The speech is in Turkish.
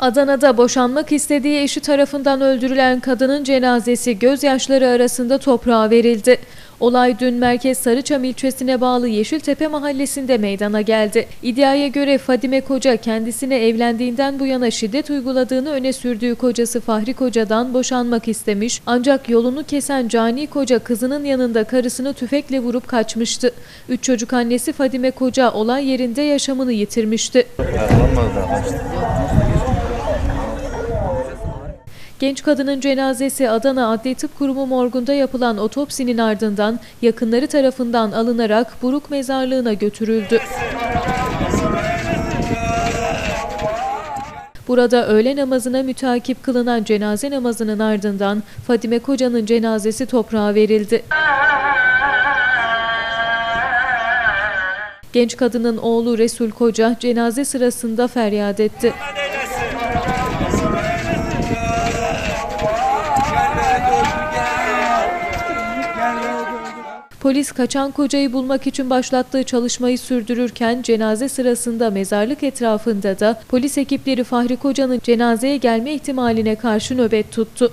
Adana'da boşanmak istediği eşi tarafından öldürülen kadının cenazesi gözyaşları arasında toprağa verildi. Olay dün Merkez Sarıçam ilçesine bağlı Yeşiltepe mahallesinde meydana geldi. İddiaya göre Fadime Koca kendisine evlendiğinden bu yana şiddet uyguladığını öne sürdüğü kocası Fahri Koca'dan boşanmak istemiş. Ancak yolunu kesen Cani Koca kızının yanında karısını tüfekle vurup kaçmıştı. Üç çocuk annesi Fadime Koca olay yerinde yaşamını yitirmişti. Kaçtı. Genç kadının cenazesi Adana Adli Tıp Kurumu morgunda yapılan otopsinin ardından yakınları tarafından alınarak Buruk Mezarlığı'na götürüldü. Burada öğle namazına mütakip kılınan cenaze namazının ardından Fadime Koca'nın cenazesi toprağa verildi. Genç kadının oğlu Resul Koca cenaze sırasında feryat etti. Polis kaçan kocayı bulmak için başlattığı çalışmayı sürdürürken cenaze sırasında mezarlık etrafında da polis ekipleri Fahri Koca'nın cenazeye gelme ihtimaline karşı nöbet tuttu.